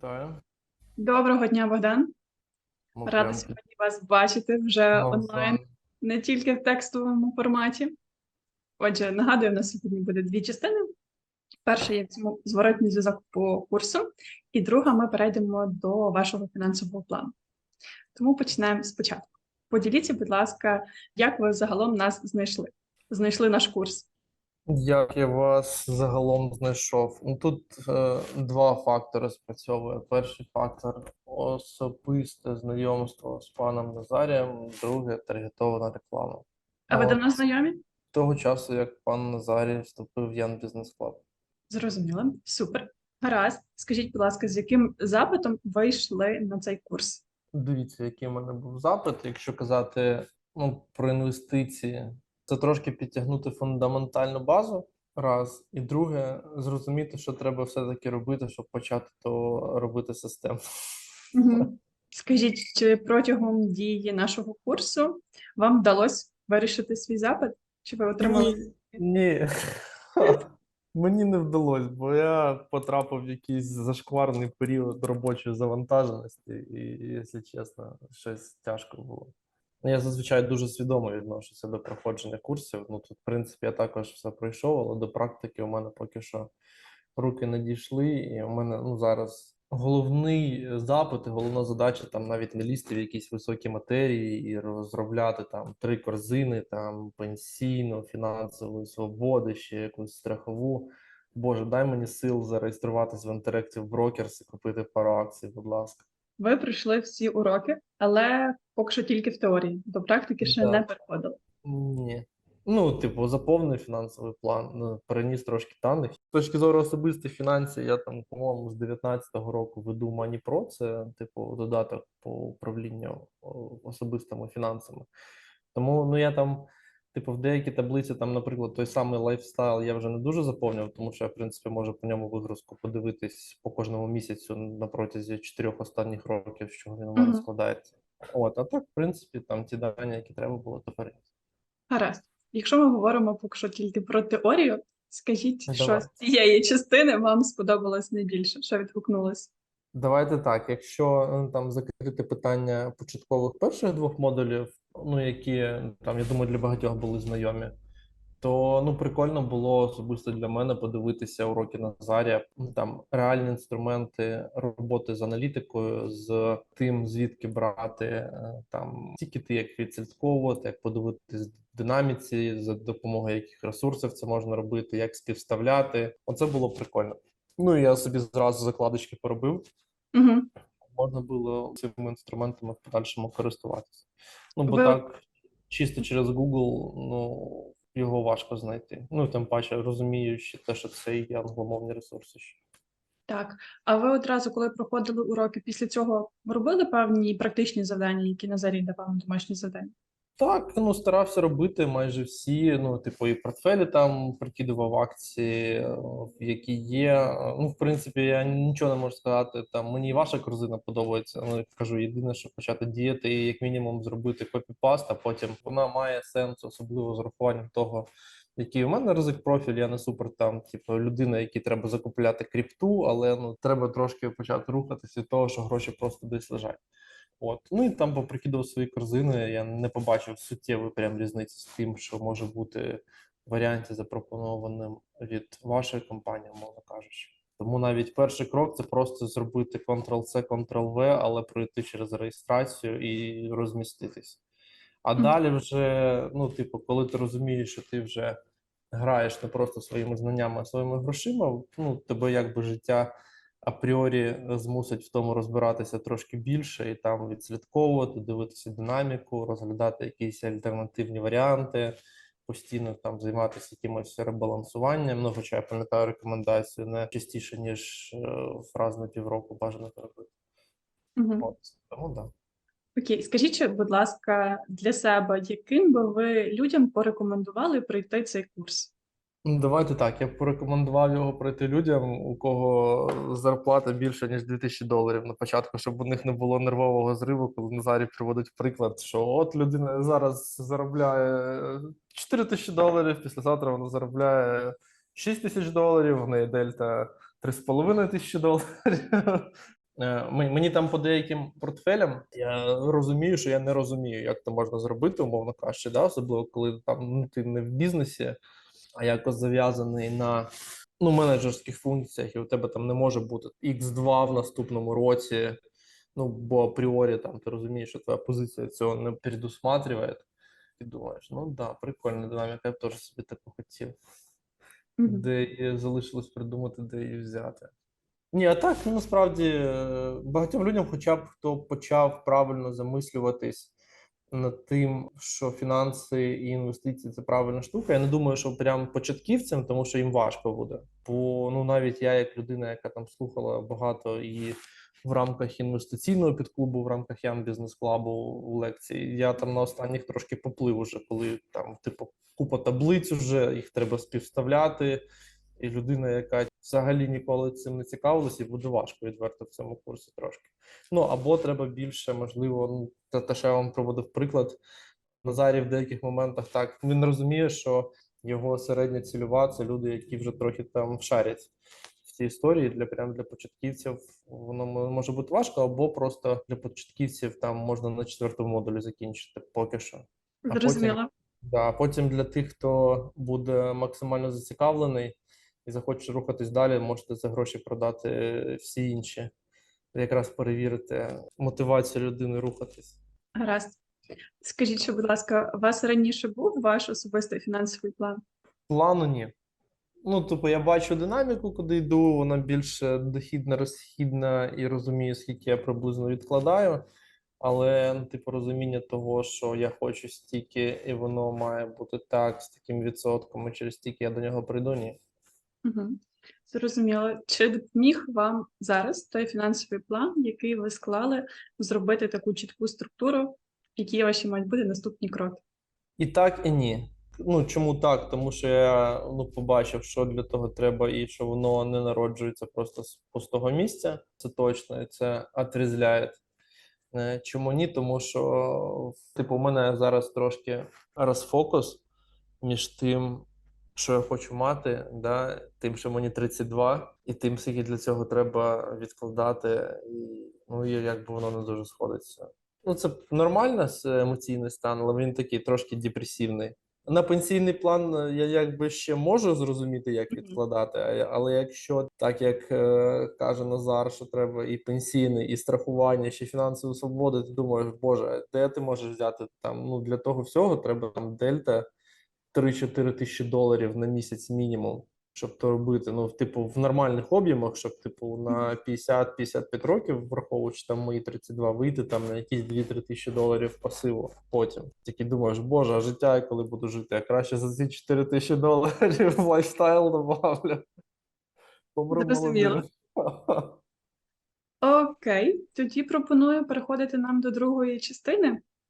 Вітаю. Доброго дня, Богдан. Ми Рада сьогодні вас бачити вже навзаєм. онлайн, не тільки в текстовому форматі. Отже, нагадую, у нас сьогодні буде дві частини. Перша є в цьому зворотній зв'язок по курсу, і друга ми перейдемо до вашого фінансового плану. Тому починаємо спочатку. Поділіться, будь ласка, як ви загалом нас знайшли? Знайшли наш курс. Як я вас загалом знайшов? Ну, Тут е, два фактори спрацьовує. Перший фактор особисте знайомство з паном Назарієм, друге таргетована реклама. А ви От давно знайомі? того часу, як пан Назарій вступив в Ян Бізнес Клаб. Зрозуміло. Супер. Гаразд. Скажіть, будь ласка, з яким запитом ви йшли на цей курс? Дивіться, який в мене був запит. Якщо казати ну, про інвестиції, це трошки підтягнути фундаментальну базу. Раз, і друге, зрозуміти, що треба все-таки робити, щоб почати то робити системно. Угу. Скажіть, чи протягом дії нашого курсу вам вдалося вирішити свій запит? Чи ви отримали? Ні, ні. Мені не вдалося, бо я потрапив в якийсь зашкварний період робочої завантаженості, і, якщо чесно, щось тяжко було. Ну, Я зазвичай дуже свідомо відношуся до проходження курсів. Ну тут, в принципі, я також все пройшов, але до практики у мене поки що руки не дійшли, і у мене ну зараз головний запит, і головна задача там навіть не лізти в якісь високі матерії і розробляти там три корзини, там пенсійну, фінансову свободу, ще якусь страхову. Боже, дай мені сил зареєструватись в Interactive Brokers і купити пару акцій, будь ласка. Ви пройшли всі уроки, але поки що тільки в теорії. До практики ще Да. не переходили. Ні. Ну, типу, заповнив фінансовий план, ну, переніс трошки даних. З точки зору особистих фінансів, я там, по-моєму, з 19-го року веду MoneyPro, це типу додаток по управлінню особистими фінансами. Тому ну я там, типу, в деякі таблиці, там, наприклад, той самий лайфстайл я вже не дуже заповнював, тому що я, в принципі, можу по ньому вигрузку подивитись по кожному місяцю на протязі чотирьох останніх років, з чого він у мене складається. От, а так, в принципі, там ті дані, які треба було, то переніс. Гаразд. Якщо ми говоримо поки що тільки про теорію, скажіть, Давай. що з цієї частини вам сподобалось найбільше, що відгукнулось? Давайте так. Якщо е, там закрити питання початкових перших двох модулів, ну які там, я думаю, для багатьох були знайомі, то ну прикольно було особисто для мене подивитися уроки Назарія. Ну, Там реальні інструменти роботи з аналітикою, з тим, звідки брати е, там тікети, як відслідковувати, як подивитись динаміці, за допомогою яких ресурсів це можна робити, як співставляти. Оце було прикольно. Ну я собі зразу закладочки поробив Угу. можна було цими інструментами в подальшому користуватися. Ну, бо Ви- так, чисто через Google, ну, його важко знайти. Ну, тим паче, розуміючи те, що це є англомовні ресурси. Так. А ви одразу, коли проходили уроки, після цього робили певні практичні завдання, які Назарій давав домашні завдання? Так, ну старався робити майже всі. Ну, типу, і портфелі там прикидував акції, е, які є. Ну, в принципі, я нічого не можу сказати. Там мені ваша корзина подобається. Ну, кажу, єдине, що почати діяти, і як мінімум зробити копіпаст, а потім вона має сенс, особливо з урахуванням того, який у мене ризик профіль. Я не супер там, типу, людина, якій треба закупляти кріпту, але ну треба трошки почати рухатися від того, що гроші просто десь лежать. От. Ну і там поприкидував свої корзини. Я не побачив суттєвої прям різниці з тим, що може бути в варіанті, запропонованим від вашої компанії, мовно кажучи. Тому навіть перший крок це просто зробити Ctrl-C, Ctrl-V, але пройти через реєстрацію і розміститись. А Мгм. далі вже, ну, типу, коли ти розумієш, що ти вже граєш не просто своїми знаннями, а своїми грошима, ну, тебе якби життя апріорі змусить в тому розбиратися трошки більше і там відслідковувати, дивитися динаміку, розглядати якісь альтернативні варіанти, постійно там займатися якимось ребалансуванням. Ну, хоча я пам'ятаю рекомендацію не частіше, ніж е, раз на півроку бажано це робити. Угу. От, тому да. Окей, скажіть, будь ласка, для себе, яким би ви людям порекомендували пройти цей курс? Ну, Давайте так. Я б порекомендував його пройти людям, у кого зарплата більше ніж 2000 доларів на початку, щоб у них не було нервового зриву, коли Назарій приводить приклад, що от людина зараз заробляє 4 тисячі доларів, післязавтра вона заробляє 6 тисяч доларів, в неї дельта 3,5 тисячі доларів. Е, Мені там по деяким портфелям я розумію, що я не розумію, як це можна зробити, умовно кажучи, да? особливо коли там ну, ти не в бізнесі, а якось зав'язаний на ну, менеджерських функціях, і у тебе там не може бути X2 в наступному році. Ну, бо апріорі там ти розумієш, що твоя позиція цього не предусматриває. І думаєш, ну да, прикольна динаміка, я б теж собі таку хотів. Де і залишилось придумати, де її взяти. Ні, а так, насправді, е, багатьом людям, хоча б хто почав правильно замислюватись над тим, що фінанси і інвестиції це правильна штука. Я не думаю, що прям початківцям, тому що їм важко буде. Бо ну навіть я, як людина, яка там слухала багато і в рамках інвестиційного підклубу, в рамках Ям Бізнес Клабу лекцій, я там на останніх трошки поплив уже, коли там, типу, купа таблиць уже, їх треба співставляти. І людина, яка взагалі ніколи цим не цікавилася, і буде важко відверто в цьому курсі трошки. Ну або треба більше, можливо, ну те, те, що я вам проводив приклад. Назарій в деяких моментах так він розуміє, що його середня цільова це люди, які вже трохи там шарять в цій історії. Для прям для початківців воно може бути важко, або просто для початківців там можна на четвертому модулі закінчити поки що. А потім- Да, потім для тих, хто буде максимально зацікавлений і захоче рухатись далі, можете за гроші продати всі інші. Якраз перевірити мотивацію людини рухатись. Гаразд. Скажіть, що, будь ласка, у вас раніше був ваш особистий фінансовий план? Плану ні. Ну, типу, я бачу динаміку, куди йду, вона більше дохідна, розхідна і розумію, скільки я приблизно відкладаю. Але, ну, типу, розуміння того, що я хочу стільки, і воно має бути так, з таким відсотком, і через стільки я до нього прийду, ні. Зрозуміло. Чи допоміг вам зараз той фінансовий план, який ви склали, зробити таку чітку структуру, які ваші мають бути наступні кроки? І так, і ні. Ну чому так? Тому що я ну, побачив, що для того треба, і що воно не народжується просто з пустого місця. Це точно, і це отрізляє. Е, Чому ні? Тому що, типу, у мене зараз трошки розфокус між тим, що я хочу мати, да, тим, що мені 32, і тим, скільки для цього треба відкладати, і ну і якби воно не дуже сходиться. Ну, це нормально емоційний стан, але він такий трошки депресивний. На пенсійний план е, я якби ще можу зрозуміти, як відкладати, але якщо так як е, каже Назар, що треба і пенсійний, і страхування, ще фінансову свободу, ти думаєш, боже, де ти можеш взяти там? Ну для того всього треба там дельта 3-4 тисячі доларів на місяць мінімум, щоб то робити. Ну, типу, в нормальних об'ємах, щоб типу на 50-55 років, враховуючи там мої 32, вийти там на якісь 2-3 тисячі доларів пасиву потім. Тільки думаєш, боже, а життя я коли буду жити? Я краще за ці 4 тисячі доларів в лайфстайл добавлю. Зрозуміло. Окей, тоді пропоную переходити нам до другої частини.